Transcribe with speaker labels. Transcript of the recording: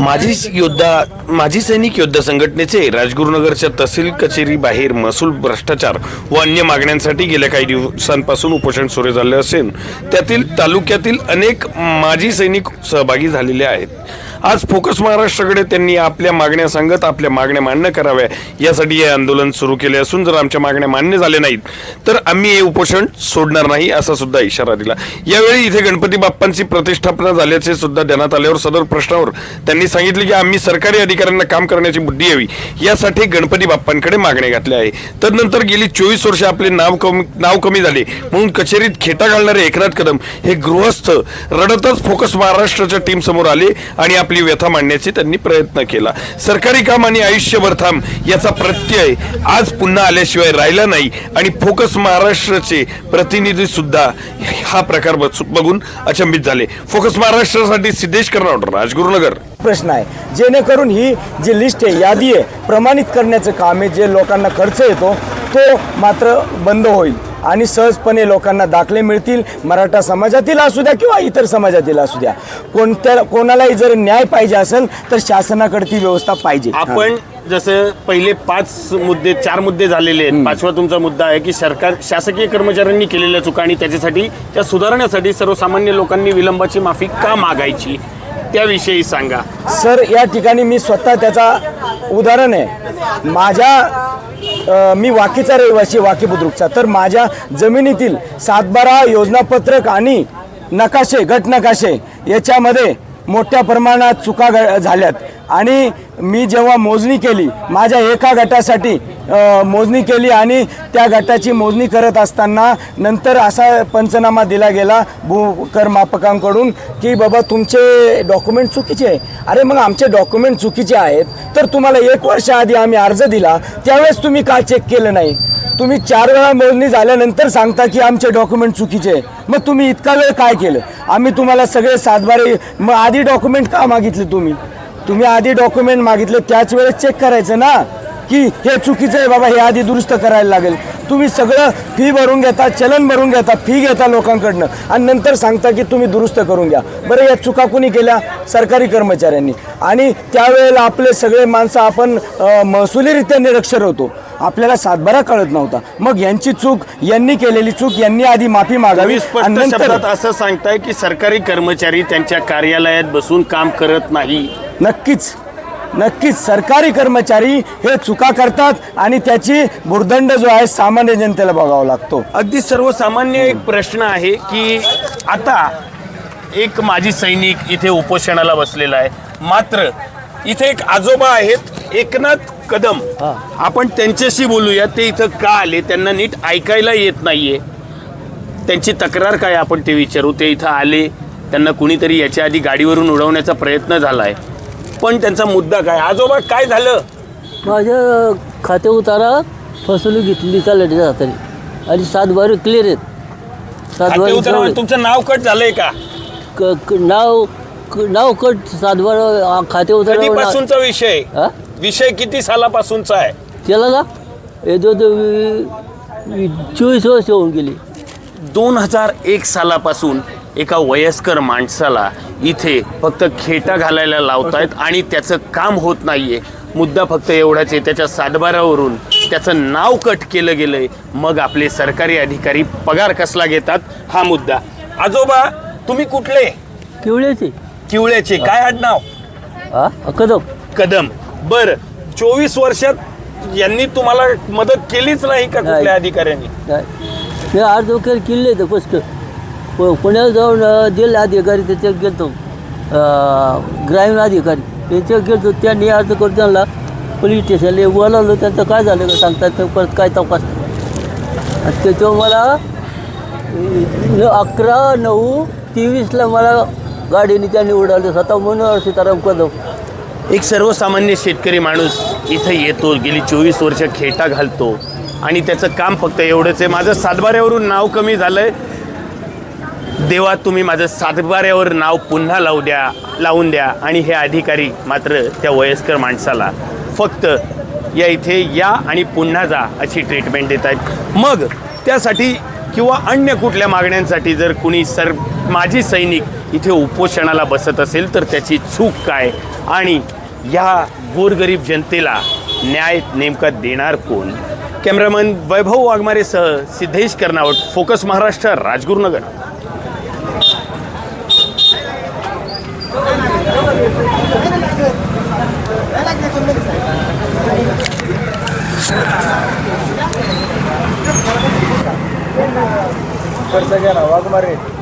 Speaker 1: माजी योद्धा माजी सैनिक योद्धा संघटनेचे राजगुरुनगरच्या तहसील कचेरी बाहेर महसूल भ्रष्टाचार व अन्य मागण्यांसाठी गेल्या काही दिवसांपासून उपोषण सुरू झाले असून त्यातील तालुक्यातील अनेक माजी सैनिक सहभागी झालेले आहेत. आज फोकस महाराष्ट्राकडे त्यांनी आपल्या मागण्या सांगत आपल्या मागण्या मान्य कराव्या यासाठी हे आंदोलन सुरू केले असून जर आमच्या मागण्या मान्य झाल्या नाहीत तर आम्ही हे उपोषण सोडणार नाही असा सुद्धा इशारा दिला. यावेळी इथे गणपती बाप्पांची प्रतिष्ठापना झाल्याचे सुद्धा देण्यात आल्यावर सदर प्रश्नावर त्यांनी सांगितले की आम्ही सरकारी अधिकाऱ्यांना काम करण्याची बुद्धी यावी. यासाठी गणपती बाप्पांकडे मागण्या घातल्या आहे तदनंतर गेली चोवीस वर्ष आपले नाव कमी नाव कमी झाले. म्हणून कचेरीत खेटा घालणारे एकनाथ कदम हे गृहस्थ रडतच फोकस महाराष्ट्राच्या टीम समोर आले आणि आपली व्यथा मांडण्याचे त्यांनी प्रयत्न केला. सरकारी काम आणि आयुष्यभर थांब याचा प्रत्यय आज पुन्हा आल्याशिवाय राहिला नाही. आणि फोकस महाराष्ट्राचे प्रतिनिधी सुद्धा हा प्रकार बघून अचंबित झाले. फोकस महाराष्ट्रासाठी सिद्धेश कर्नाड राजगुरुनगर.
Speaker 2: प्रश्न आहे. जेणेकरून ही जी लिस्ट आहे यादी आहे प्रमाणित करण्याचं काम आहे जे लोकांना खर्च येतो तो मात्र बंद होईल. आणि सहजपणे लोकांना दाखले मिळतील. मराठा समाजातील असू द्या किंवा इतर समाजातील असू द्या. कोणत्या कोणालाही जर न्याय पाहिजे असेल तर शासनाकडे ती व्यवस्था पाहिजे.
Speaker 3: आपण जसं पहिले पाच मुद्दे चार मुद्दे झालेले आहेत. पाचवा तुमचा मुद्दा आहे की सरकार शासकीय कर्मचाऱ्यांनी केलेल्या चुका आणि त्याच्यासाठी त्या सुधारण्यासाठी सर्वसामान्य लोकांनी विलंबाची माफी का मागायची? त्याविषयी सांगा.
Speaker 2: सर या ठिकाणी मी स्वतः त्याचा उदाहरण आहे. माझ्या मी वाकीचा रहिवासी वाकी बुद्रुकचा. तर माझ्या जमिनीतील सातबारा योजनापत्रक आणि नकाशे गट नकाशे याच्यामध्ये मोठ्या प्रमाणात चुका झाल्यात. आणि मी जेव्हा मोजणी केली माझ्या एका गटासाठी मोजणी केली आणि त्या गटाची मोजणी करत असताना नंतर असा पंचनामा दिला गेला भूकर मापकांकडून की बाबा तुमचे डॉक्युमेंट चुकीचे आहे. अरे मग आमचे डॉक्युमेंट चुकीचे आहेत तर तुम्हाला एक वर्ष आधी आम्ही अर्ज दिला त्यावेळेस तुम्ही का चेक केलं नाही? तुम्ही चार वेळा मोजणी झाल्यानंतर सांगता की आमचे डॉक्युमेंट चुकीचे आहे. मग तुम्ही इतका वेळ काय केलं? आम्ही तुम्हाला सगळे सातबारे मग आधी डॉक्युमेंट का मागितले तुम्ही? तुम्ही आधी डॉक्युमेंट मागितले त्याच वेळेस चेक करायचं ना? की हे चुकीचं आहे बाबा हे आधी दुरुस्त करायला लागेल. तुम्ही सगळं फी भरून घेता चलन भरून घेता फी घेता लोकांकडनं. आणि नंतर सांगता की तुम्ही दुरुस्त करून घ्या. बरं या चुका कुणी केल्या? सरकारी कर्मचाऱ्यांनी. आणि त्यावेळेला आपले सगळे माणसं आपण महसुलीरित्या निरक्षर होतो. आपल्याला सातबारा कळत नव्हता. मग यांची चूक यांनी केलेली चूक यांनी आधी माफी मागावी
Speaker 3: तुम्ही
Speaker 2: आणि
Speaker 3: स्पष्ट
Speaker 2: नंतर
Speaker 3: शब्दात असं सांगताय की सरकारी कर्मचारी त्यांच्या कार्यालयात बसून काम करत नाही.
Speaker 2: नक्कीच. नक्कीच सरकारी कर्मचारी हे चुका करतात आणि त्याची भुर्दंड जो आहे सामान्य जनतेला बघावा लागतो.
Speaker 3: अगदी सर्वसामान्य एक प्रश्न आहे की आता एक माजी सैनिक इथे उपोषणाला बसलेला आहे. मात्र इथे एक आजोबा आहेत एकनाथ कदम. आपण त्यांच्याशी बोलूया ते इथं का आले? त्यांना नीट ऐकायला येत नाहीये. त्यांची तक्रार काय आपण ते विचारू? ते इथं आले त्यांना कुणीतरी याच्या आधी गाडीवरून उडवण्याचा प्रयत्न झालाय. पण त्यांचा मुद्दा काय? आजोबा काय झालं?
Speaker 4: माझ्या खाते उतारा फसवणूक घेतली चालली हाताने. आणि सात बारी क्लिअर आहेत. सात
Speaker 3: खाते
Speaker 4: बारी
Speaker 3: तुमचं नाव कट झालंय का?
Speaker 4: नाव क- नाव कट सात बार खाते उतारा
Speaker 3: कधीपासूनचा विषय?
Speaker 4: हा?
Speaker 3: विषय किती सालापासूनचा आहे?
Speaker 4: केला का? हे जो तो वी- वी- चोवीस वर्ष होऊन गेली.
Speaker 3: दोन हजार एक सालापासून एका वयस्कर माणसाला इथे फक्त खेटा घालायला लावतायत आणि त्याचं काम होत नाहीये. मुद्दा फक्त एवढाच आहे त्याच्या सातबारावरून त्याचं नाव कट केलं गेलंय. मग आपले सरकारी अधिकारी पगार कसला घेतात? हा मुद्दा. आजोबा तुम्ही कुठले?
Speaker 4: केवढ्याची?
Speaker 3: किवळ्याचे काय आडनाव?
Speaker 4: हा? कदम.
Speaker 3: कदम. बर चोवीस वर्षात यांनी तुम्हाला मदत केलीच नाही का कुठल्या. अधिकाऱ्यांनी?
Speaker 4: नाही. अर्ज वगैरे किल्ले तर फस्ट पुण्याला जाऊन दिले अधिकारी त्याच्यात गेलतो. ग्रामीण अधिकारी त्यांच्यावर गेलतो. त्यांनी अर्ज करून त्यांना पोलीस स्टेशनला बोलावलं. त्यांचं काय झालं का सांगतात परत काय तपास. आणि त्याच्यावर मला अकरा नऊ तेवीसला मला गाडीने त्यांनी उडालं स्वतः म्हणून सीताराम कदम.
Speaker 3: एक सर्वसामान्य शेतकरी माणूस इथं येतो गेली चोवीस वर्ष खेटा घालतो आणि त्याचं काम फक्त एवढंच आहे. माझं सातबाऱ्यावरून नाव कमी झालं आहे देवा तुम्ही माझं सातबाऱ्यावर नाव पुन्हा लावू द्या लावून द्या. आणि हे अधिकारी मात्र त्या वयस्कर माणसाला फक्त या इथे या आणि पुन्हा जा अशी ट्रीटमेंट देत आहेत. मग त्यासाठी किंवा अन्य कुठल्या मागण्यांसाठी जर कुणी सर माजी सैनिक इथे उपोषणाला बसत असेल तर त्याची चूक काय? आणि या गोरगरीब जनतेला न्याय नेमका देणार कोण? कॅमेरामन वैभव वाघमारेसह सिद्धेश कर्नावट फोकस महाराष्ट्र राजगुरुनगर.
Speaker 2: वाघमारे.